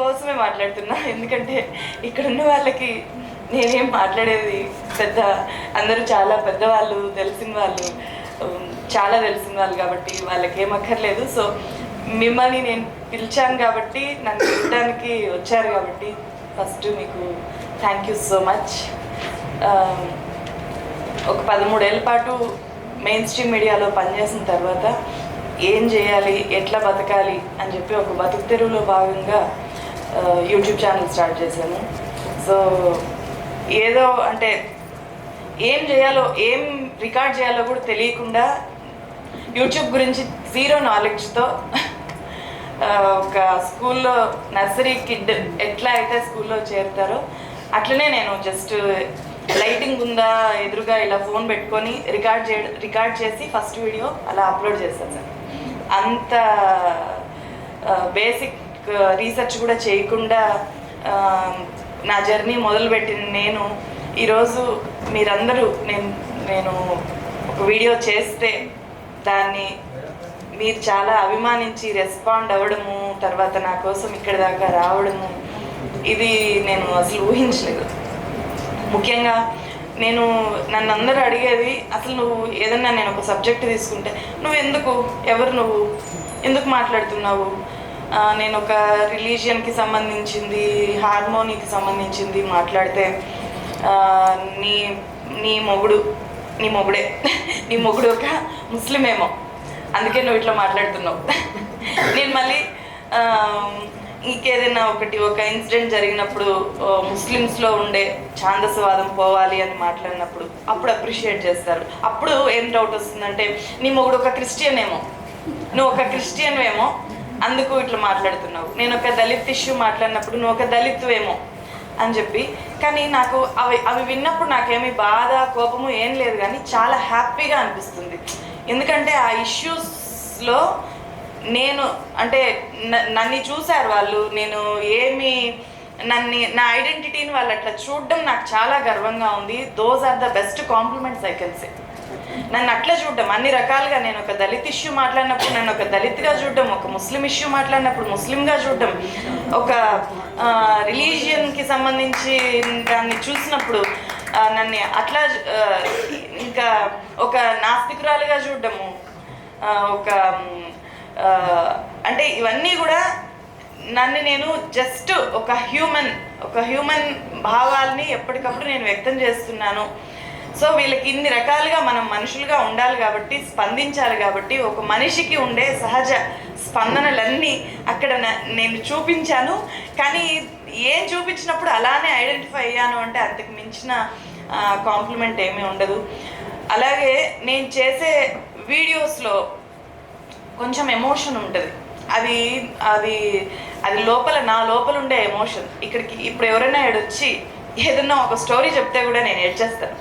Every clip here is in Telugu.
కోసమే మాట్లాడుతున్నా. ఎందుకంటే ఇక్కడ ఉన్న వాళ్ళకి నేనేం మాట్లాడేది పెద్ద అందరూ చాలా పెద్దవాళ్ళు తెలిసిన వాళ్ళు చాలా తెలిసిన వాళ్ళు కాబట్టి వాళ్ళకి ఏం అక్కర్లేదు. సో మిమ్మల్ని నేను పిలిచాను కాబట్టి నన్ను చూడడానికి వచ్చారు కాబట్టి ఫస్ట్ మీకు థ్యాంక్ యూ సో మచ్ ఒక పదమూడేళ్ళ పాటు మెయిన్ స్ట్రీమ్ మీడియాలో పనిచేసిన తర్వాత ఏం చేయాలి ఎట్లా బతకాలి అని చెప్పి ఒక బతుకు తెరువులో భాగంగా యూట్యూబ్ ఛానల్ స్టార్ట్ చేశాను. సో ఏదో అంటే ఏం చేయాలో ఏం రికార్డ్ చేయాలో కూడా తెలియకుండా యూట్యూబ్ గురించి జీరో నాలెడ్జ్తో ఒక స్కూల్లో నర్సరీ కిడ్ ఎట్లా అయితే స్కూల్లో చేరుతారో అట్లనే నేను జస్ట్ లైటింగ్ ఉందా ఎదురుగా ఇలా ఫోన్ పెట్టుకొని రికార్డ్ చే రికార్డ్ చేసి ఫస్ట్ వీడియో అలా అప్లోడ్ చేస్తాను సార్. అంత బేసిక్ రీసెర్చ్ uh, కూడా చేయకుండా um, నా జర్నీ మొదలుపెట్టిన నేను ఈరోజు మీరందరూ నేను నేను ఒక వీడియో చేస్తే దాన్ని మీరు చాలా అభిమానించి రెస్పాండ్ అవ్వడము తర్వాత నా కోసం ఇక్కడ దాకా రావడము ఇది నేను అసలు ఊహించలేదు. ముఖ్యంగా నేను నన్ను అందరూ అడిగేది అసలు నువ్వు ఏదన్నా నేను ఒక సబ్జెక్ట్ తీసుకుంటే నువ్వు ఎందుకు ఎవరు నువ్వు? ఎందుకు మాట్లాడుతున్నావు? నేను ఒక రిలీజియన్కి సంబంధించింది హార్మోనీకి సంబంధించింది మాట్లాడితే నీ నీ మొగుడు నీ మొగుడే నీ మొగుడు ఒక ముస్లిం ఏమో అందుకే నువ్వు ఇట్లా మాట్లాడుతున్నావు. నేను మళ్ళీ ఇంకేదైనా ఒకటి ఒక ఇన్సిడెంట్ జరిగినప్పుడు ముస్లిమ్స్లో ఉండే ఛాందసవాదం పోవాలి అని మాట్లాడినప్పుడు అప్పుడు అప్రిషియేట్ చేస్తారు. అప్పుడు ఏం డౌట్ వస్తుందంటే నీ మొగుడు ఒక క్రిస్టియన్ ఏమో. నువ్వు ఒక క్రిస్టియన్ ఏమో అందుకు ఇట్లా మాట్లాడుతున్నావు. నేను ఒక దళిత్ ఇష్యూ మాట్లాడినప్పుడు నువ్వు ఒక దళిత్వేమో ఏమో అని చెప్పి. కానీ నాకు అవి అవి విన్నప్పుడు నాకేమీ బాధ కోపము ఏం లేదు కానీ చాలా హ్యాపీగా అనిపిస్తుంది. ఎందుకంటే ఆ ఇష్యూస్లో నేను అంటే నన్ను చూశారు వాళ్ళు. నేను ఏమి నన్ను నా ఐడెంటిటీని వాళ్ళు అట్లా చూడడం నాకు చాలా గర్వంగా ఉంది. Those are the best compliments I can say నన్ను అట్లా చూడడం. అన్ని రకాలుగా నేను ఒక దళిత్ ఇష్యూ మాట్లాడినప్పుడు నన్ను ఒక దళిత్గా చూడడం ఒక ముస్లిం ఇష్యూ మాట్లాడినప్పుడు ముస్లింగా చూడడం. ఒక రిలీజియన్కి సంబంధించి దాన్ని చూసినప్పుడు నన్ను అట్లా ఇంకా ఒక నాస్తికురాలుగా చూడడము. ఒక అంటే ఇవన్నీ కూడా నన్ను నేను జస్ట్ ఒక హ్యూమన్ ఒక హ్యూమన్ భావాల్ని ఎప్పటికప్పుడు నేను వ్యక్తం చేస్తున్నాను. సో వీళ్ళకి ఇన్ని రకాలుగా మనం మనుషులుగా ఉండాలి కాబట్టి స్పందించాలి కాబట్టి ఒక మనిషికి ఉండే సహజ స్పందనలన్నీ అక్కడ నేను చూపించాను. కానీ ఏం చూపించినప్పుడు అలానే ఐడెంటిఫై అయ్యాను అంటే అంతకు మించిన కాంప్లిమెంట్ ఏమీ ఉండదు. అలాగే నేను చేసే వీడియోస్లో కొంచెం ఎమోషన్ ఉంటుంది. అది అది అది లోపల నా లోపల ఉండే ఎమోషన్. ఇక్కడికి ఇప్పుడు ఎవరైనా వచ్చి ఏదన్నా ఒక స్టోరీ చెప్తే కూడా నేను ఏడ్చేస్తాను.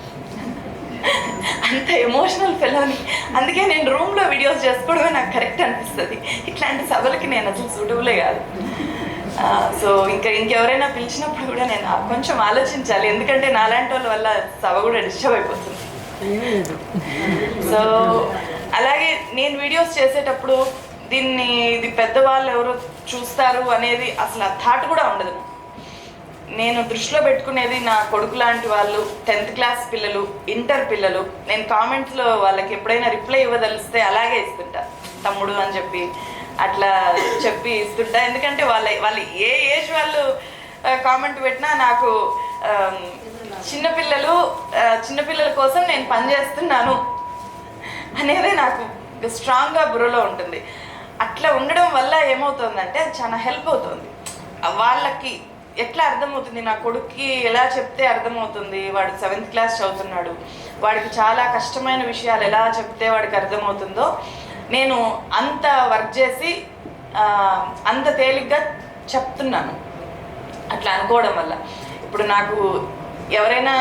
అంత ఎమోషనల్ ఫెలోని అందుకే నేను రూమ్లో వీడియోస్ చేసుకోవడమే నాకు కరెక్ట్ అనిపిస్తుంది. ఇట్లాంటి సభలకి నేను అసలు సూటబులే కాదు. సో ఇంకా ఇంకెవరైనా పిలిచినప్పుడు కూడా నేను కొంచెం ఆలోచించాలి. ఎందుకంటే నాలాంటి వాళ్ళ వల్ల సభ కూడా డిస్టర్బ్ అయిపోతుంది. సో అలాగే నేను వీడియోస్ చేసేటప్పుడు దీన్ని ఇది పెద్దవాళ్ళు ఎవరు చూస్తారు అనేది అసలు ఆ థాట్ కూడా ఉండదు. నేను దృష్టిలో పెట్టుకునేది నా కొడుకు లాంటి వాళ్ళు టెన్త్ క్లాస్ పిల్లలు ఇంటర్ పిల్లలు. నేను కామెంట్స్లో వాళ్ళకి ఎప్పుడైనా రిప్లై ఇవ్వదలిస్తే అలాగే ఇస్తుంటా. తమ్ముడు అని చెప్పి అట్లా చెప్పి ఇస్తుంటా. ఎందుకంటే వాళ్ళ వాళ్ళు ఏ ఏజ్ వాళ్ళు కామెంట్ పెట్టినా నాకు చిన్నపిల్లలు చిన్నపిల్లల కోసం నేను పనిచేస్తున్నాను అనేది నాకు స్ట్రాంగ్గా బుర్రలో ఉంటుంది. అట్లా ఉండడం వల్ల ఏమవుతుందంటే అది చాలా హెల్ప్ అవుతుంది. వాళ్ళకి ఎట్లా అర్థమవుతుంది? నా కొడుక్కి ఎలా చెప్తే అర్థమవుతుంది? వాడు సెవెంత్ క్లాస్ చదువుతున్నాడు. వాడికి చాలా కష్టమైన విషయాలు ఎలా చెప్తే వాడికి అర్థమవుతుందో నేను అంత వర్క్ చేసి అంత తేలిగ్గా చెప్తున్నాను. అట్లా అనుకోవడం వల్ల. ఇప్పుడు నాకు ఎవరైనా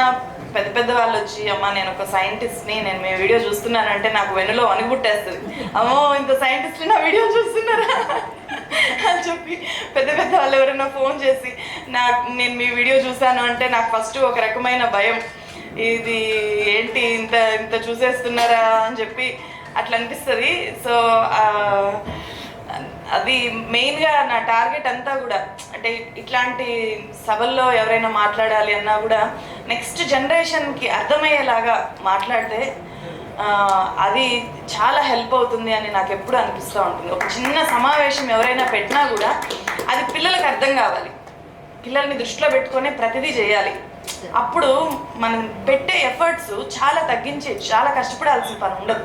పెద్ద పెద్ద వాళ్ళు వచ్చి అమ్మ నేను ఒక సైంటిస్ట్ని నేను మీ వీడియో చూస్తున్నానంటే నాకు వెన్నులో వణుగుట్టేస్తుంది అమ్మో ఇంత సైంటిస్ట్ నా వీడియో చూస్తున్నారా? అని చెప్పి పెద్ద పెద్ద వాళ్ళు ఎవరైనా ఫోన్ చేసి నాకు నేను మీ వీడియో చూశాను అంటే నాకు ఫస్ట్ ఒక రకమైన భయం. ఇది ఏంటి ఇంత ఇంత చూసేస్తున్నారా? అని చెప్పి అట్లా అనిపిస్తుంది. సో అది మెయిన్గా నా టార్గెట్ అంతా కూడా అంటే ఇట్లాంటి సభల్లో ఎవరైనా మాట్లాడాలి అన్నా కూడా నెక్స్ట్ జనరేషన్కి అర్థమయ్యేలాగా మాట్లాడితే అది చాలా హెల్ప్ అవుతుంది అని నాకు ఎప్పుడు అనిపిస్తూ ఉంటుంది. ఒక చిన్న సమావేశం ఎవరైనా పెట్టినా కూడా అది పిల్లలకు అర్థం కావాలి. పిల్లల్ని దృష్టిలో పెట్టుకొని ప్రతిదీ చేయాలి. అప్పుడు మనం పెట్టే ఎఫర్ట్స్ చాలా తగ్గించి చాలా కష్టపడాల్సిన పని ఉండదు.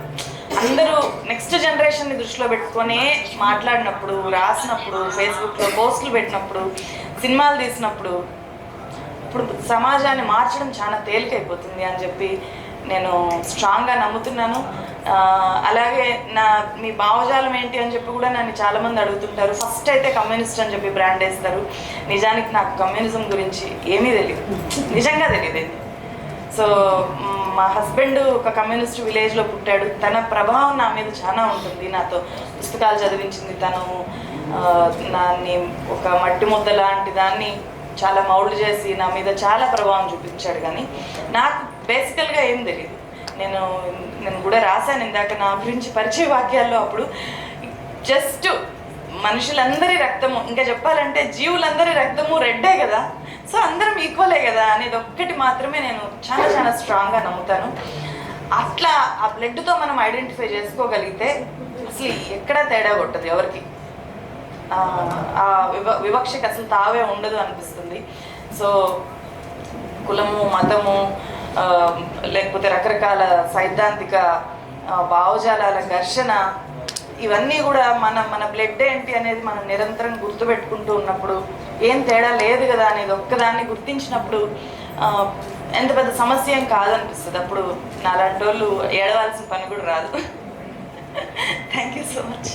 అందరూ నెక్స్ట్ జనరేషన్ని దృష్టిలో పెట్టుకొని మాట్లాడినప్పుడు రాసినప్పుడు ఫేస్బుక్లో పోస్టులు పెట్టినప్పుడు సినిమాలు తీసినప్పుడు ఇప్పుడు సమాజాన్ని మార్చడం చాలా తేలికైపోతుంది అని చెప్పి నేను స్ట్రాంగ్గా నమ్ముతున్నాను. అలాగే నా మీ భావజాలం ఏంటి అని చెప్పి కూడా నన్ను చాలామంది అడుగుతుంటారు. ఫస్ట్ అయితే కమ్యూనిస్ట్ అని చెప్పి బ్రాండ్ వేస్తారు. నిజానికి నాకు కమ్యూనిజం గురించి ఏమీ తెలియదు నిజంగా తెలియదు సో మా హస్బెండ్ ఒక కమ్యూనిస్ట్ విలేజ్లో పుట్టాడు. తన ప్రభావం నా మీద చాలా ఉంటుంది. నాతో పుస్తకాలు చదివించింది తను. నాన్ని ఒక మట్టి ముద్ద లాంటి దాన్ని చాలా మౌల్డ్ చేసి నా మీద చాలా ప్రభావం చూపించాడు కానీ నాకు బేసికల్గా ఏం తెలియదు నేను నేను కూడా రాశాను ఇందాక నా గురించి పరిచయ వాక్యాల్లో అప్పుడు. జస్ట్ మనుషులందరి రక్తము ఇంకా చెప్పాలంటే జీవులందరి రక్తము రెడ్డే కదా. సో అందరం ఈక్వలే కదా అనేది ఒక్కటి మాత్రమే నేను చాలా చాలా స్ట్రాంగ్గా నమ్ముతాను. అట్లా ఆ బ్లడ్తో మనం ఐడెంటిఫై చేసుకోగలిగితే అసలు ఎక్కడా తేడా కొట్టదు ఎవరికి. ఆ, వివ వివక్షకి అసలు తావే ఉండదు అనిపిస్తుంది. సో కులము మతము లేకపోతే రకరకాల సైద్ధాంతిక భావజాలాల ఘర్షణ ఇవన్నీ కూడా మన మన బ్లడ్ ఏంటి అనేది మనం నిరంతరం గుర్తుపెట్టుకుంటూ ఉన్నప్పుడు ఏం తేడా లేదు కదా అనేది ఒక్కదాన్ని గుర్తించినప్పుడు ఎంత పెద్ద సమస్య ఏం కాదనిపిస్తుంది. అప్పుడు నాలాంటి వాళ్ళు ఏడవాల్సిన పని కూడా రాదు. Thank you so much